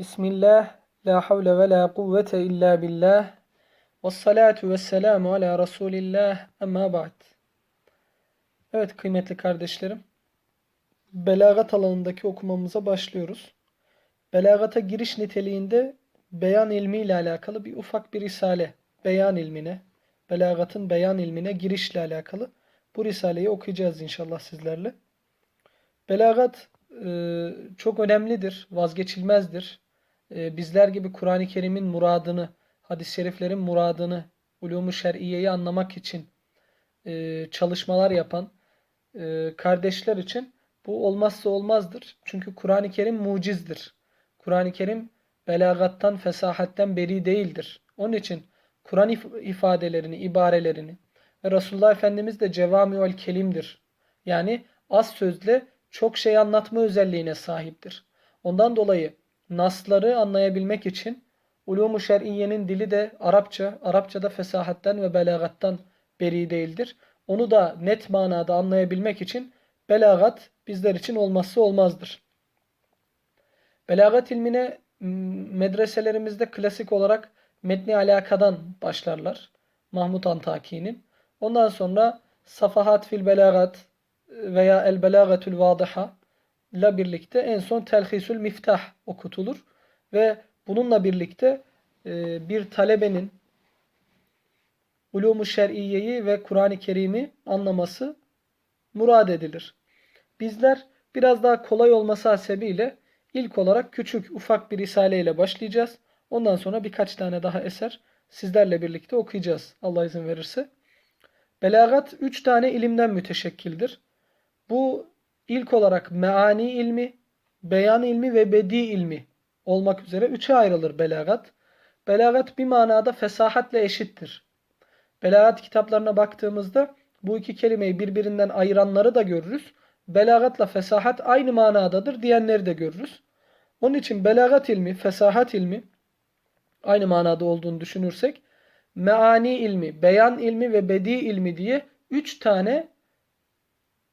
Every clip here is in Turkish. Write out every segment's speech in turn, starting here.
Bismillah, la havle ve la kuvvete illa billah. Ve salatu ve selamu ala Resulillah, amma ba'd. Evet kıymetli kardeşlerim, belagat alanındaki okumamıza başlıyoruz. Belagata giriş niteliğinde beyan ilmi ile alakalı bir ufak bir risale, beyan ilmine, belagatın beyan ilmine girişle alakalı bu risaleyi okuyacağız inşallah sizlerle. Belagat e, çok önemlidir, vazgeçilmezdir. E, bizler gibi Kur'an-ı Kerim'in muradını, hadis-i şeriflerin muradını, ulûmu şer'iyeyi anlamak için e, çalışmalar yapan e, kardeşler için bu olmazsa olmazdır. Çünkü Kur'an-ı Kerim mucizdir. Kur'an-ı Kerim belagattan, fesahatten beri değildir. Onun için Kur'an ifadelerini, ibarelerini ve Resulullah Efendimiz de cevamiül kelimdir. Yani az sözle çok şey anlatma özelliğine sahiptir. Ondan dolayı nasları anlayabilmek için ulûmu şer'iyenin dili de Arapça, Arapçada fesahatten ve belagattan beri değildir. Onu da net manada anlayabilmek için belagat bizler için olmazsa olmazdır. Belagat ilmine medreselerimizde klasik olarak metni alakadan başlarlar. Mahmut Antaki'nin. Ondan sonra Safahat fil Belagat veya El Belagatul Vadiha ile birlikte en son Telhisül Miftah okutulur. Ve bununla birlikte e, bir talebenin Ulumu Şer'iyeyi ve Kur'an-ı Kerim'i anlaması murad edilir. Bizler biraz daha kolay olması hasebiyle ilk olarak küçük ufak bir risale ile başlayacağız. Ondan sonra birkaç tane daha eser sizlerle birlikte okuyacağız Allah izin verirse. Belagat üç tane ilimden müteşekkildir. Bu ilk olarak meani ilmi, beyan ilmi ve bedi ilmi olmak üzere üçe ayrılır belagat. Belagat bir manada fesahatle eşittir. Belagat kitaplarına baktığımızda bu iki kelimeyi birbirinden ayıranları da görürüz. Belagatla fesahat aynı manadadır diyenleri de görürüz. Onun için belagat ilmi, fesahat ilmi aynı manada olduğunu düşünürsek meani ilmi, beyan ilmi ve bedi ilmi diye üç tane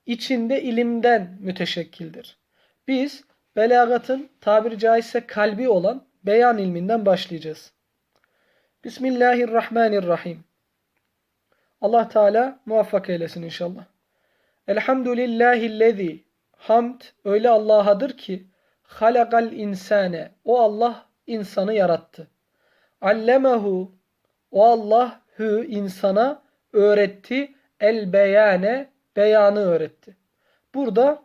içinde ilimden müteşekkildir. Biz belagatın tabiri caizse kalbi olan beyan ilminden başlayacağız. Bismillahirrahmanirrahim. Allah Teala muvaffak eylesin inşallah. Elhamdülillahillezî Hamd öyle Allah'adır ki halakal insane o Allah insanı yarattı. Allemehu o Allah hü insana öğretti el beyane beyanı öğretti. Burada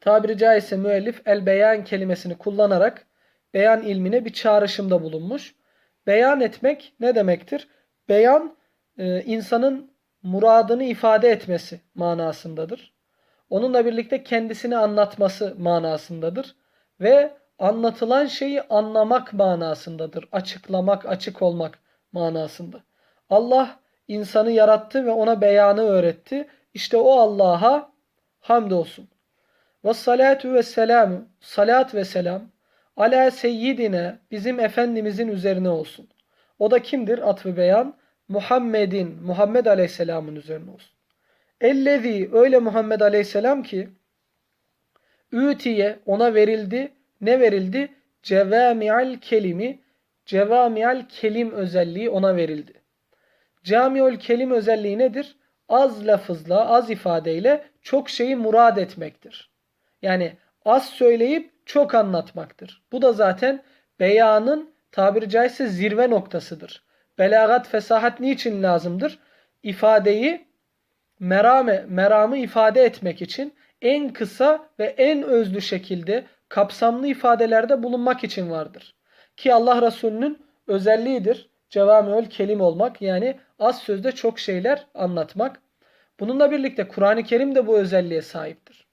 tabiri caizse müellif el beyan kelimesini kullanarak beyan ilmine bir çağrışımda bulunmuş. Beyan etmek ne demektir? Beyan e, insanın muradını ifade etmesi manasındadır. Onunla birlikte kendisini anlatması manasındadır. Ve anlatılan şeyi anlamak manasındadır. Açıklamak, açık olmak manasında. Allah insanı yarattı ve ona beyanı öğretti. İşte o Allah'a hamdolsun. Ve salatu ve selamu, salat ve selam ala seyyidine bizim Efendimizin üzerine olsun. O da kimdir? Atfı beyan. Muhammedin, Muhammed Aleyhisselam'ın üzerine olsun. Ellezi öyle Muhammed Aleyhisselam ki Ütiye ona verildi. Ne verildi? Cevamial kelimi. Cevamial kelim özelliği ona verildi. Camiül kelim özelliği nedir? Az lafızla, az ifadeyle çok şeyi murad etmektir. Yani az söyleyip çok anlatmaktır. Bu da zaten beyanın tabiri caizse zirve noktasıdır. Belagat, fesahat niçin lazımdır? İfadeyi merame, meramı ifade etmek için en kısa ve en özlü şekilde kapsamlı ifadelerde bulunmak için vardır. Ki Allah Resulü'nün özelliğidir. Cevamiül kelim olmak yani az sözde çok şeyler anlatmak. Bununla birlikte Kur'an-ı Kerim de bu özelliğe sahiptir.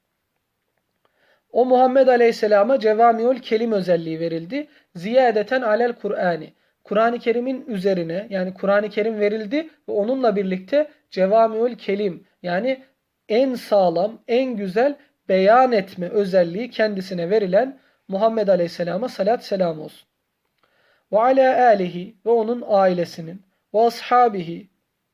O Muhammed Aleyhisselam'a cevamiül kelim özelliği verildi. Ziyadeten alel Kur'ani. Kur'an-ı Kerim'in üzerine yani Kur'an-ı Kerim verildi ve onunla birlikte cevamiül kelim yani en sağlam, en güzel beyan etme özelliği kendisine verilen Muhammed Aleyhisselam'a salat selam olsun. Ve ala alihi ve onun ailesinin ve ashabihi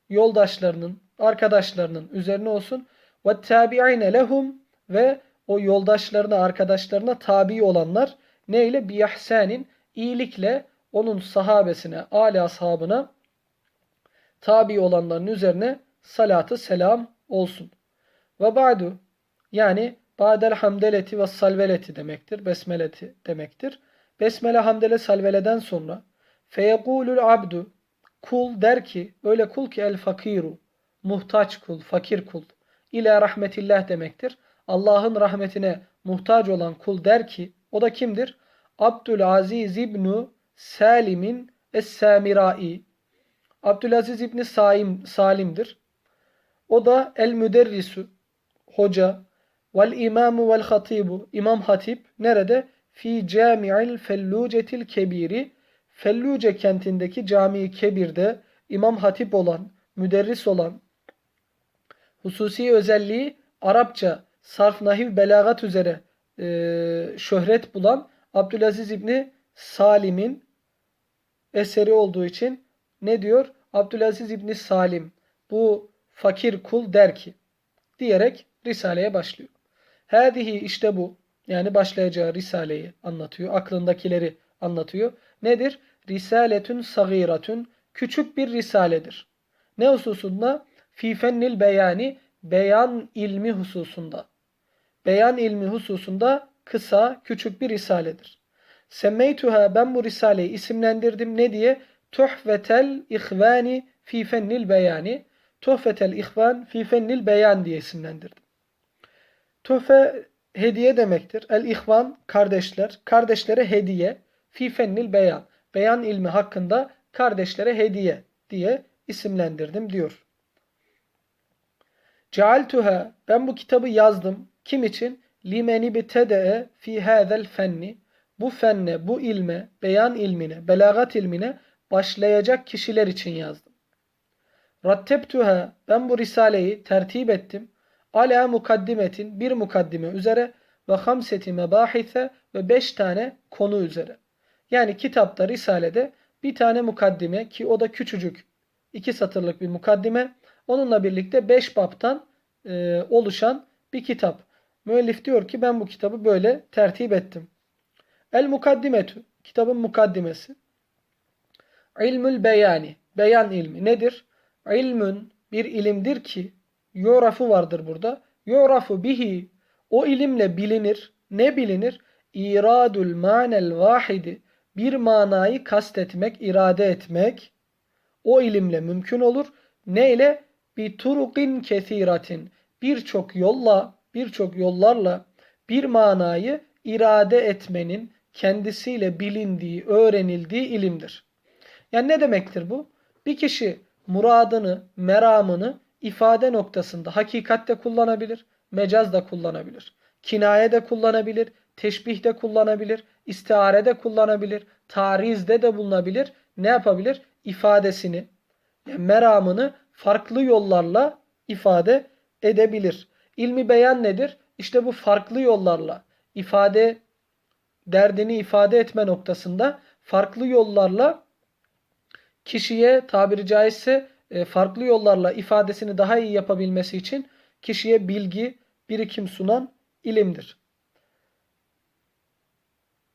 yoldaşlarının, arkadaşlarının üzerine olsun. Ve tabi'ine lehum ve o yoldaşlarına, arkadaşlarına tabi olanlar Neyle? Biyahsenin iyilikle onun sahabesine, âli ashabına tabi olanların üzerine salatı selam olsun. Ve ba'du yani ba'del hamdeleti ve salveleti demektir. Besmeleti demektir. Besmele hamdele salveleden sonra feyekulul abdu kul der ki öyle kul ki el fakiru muhtaç kul, fakir kul ile rahmetillah demektir. Allah'ın rahmetine muhtaç olan kul der ki o da kimdir? Abdülaziz İbnu Salim'in Es-Samirai. Abdülaziz İbni Saim, Salim'dir. O da el müderrisu, hoca, vel imamu vel hatibu, imam hatip nerede? Fi cami'il fellucetil kebiri, Felluce kentindeki cami kebirde imam hatip olan, müderris olan, hususi özelliği Arapça, sarf, nahiv, belagat üzere e, şöhret bulan Abdülaziz İbni Salim'in eseri olduğu için ne diyor? Abdülaziz İbni Salim bu fakir kul der ki diyerek Risale'ye başlıyor. Hadihi işte bu yani başlayacağı Risale'yi anlatıyor. Aklındakileri anlatıyor. Nedir? Risaletün sagiratün küçük bir risaledir. Ne hususunda? Fi fennil beyani beyan ilmi hususunda. Beyan ilmi hususunda kısa, küçük bir risaledir. Semmeytuha ben bu risaleyi isimlendirdim ne diye? Tuhvetel ihvani fi fennil beyani. Tuhfetel ihvan fi fennil beyan diye isimlendirdim. Tuhfe hediye demektir. El ihvan kardeşler. Kardeşlere hediye. Fi fennil beyan. Beyan ilmi hakkında kardeşlere hediye diye isimlendirdim diyor. Cealtuha ben bu kitabı yazdım. Kim için? Limeni bitedee fi hadel fenni. Bu fenne, bu ilme, beyan ilmine, belagat ilmine başlayacak kişiler için yazdım. Rattebtuha ben bu risaleyi tertip ettim. Ala mukaddimetin bir mukaddime üzere ve hamseti mebahise ve beş tane konu üzere. Yani kitapta, risalede bir tane mukaddime ki o da küçücük iki satırlık bir mukaddime. Onunla birlikte beş baptan e, oluşan bir kitap. Müellif diyor ki ben bu kitabı böyle tertip ettim. El mukaddimetü kitabın mukaddimesi. İlmül beyani beyan ilmi nedir? İlmün bir ilimdir ki yorafı vardır burada. Yorafu bihi o ilimle bilinir. Ne bilinir? İradul manel vahidi bir manayı kastetmek, irade etmek o ilimle mümkün olur. Neyle? Bir turukin kesiratin birçok yolla, birçok yollarla bir manayı irade etmenin kendisiyle bilindiği, öğrenildiği ilimdir. Yani ne demektir bu? Bir kişi muradını, meramını ifade noktasında hakikatte kullanabilir, mecaz da kullanabilir. Kinaye de kullanabilir, teşbih de kullanabilir, istiare de kullanabilir, tarizde de bulunabilir. Ne yapabilir? İfadesini, yani meramını farklı yollarla ifade edebilir. İlmi beyan nedir? İşte bu farklı yollarla ifade derdini ifade etme noktasında farklı yollarla kişiye tabiri caizse farklı yollarla ifadesini daha iyi yapabilmesi için kişiye bilgi, birikim sunan ilimdir.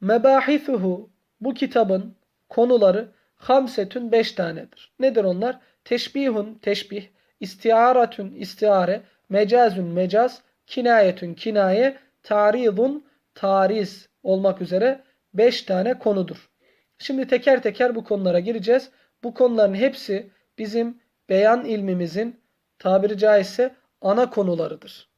Mebahithuhu bu kitabın konuları hamsetün beş tanedir. Nedir onlar? Teşbihun teşbih, istiaratün istiare, mecazün mecaz, kinayetün kinaye, taridun tariz olmak üzere beş tane konudur. Şimdi teker teker bu konulara gireceğiz. Bu konuların hepsi bizim beyan ilmimizin tabiri caizse ana konularıdır.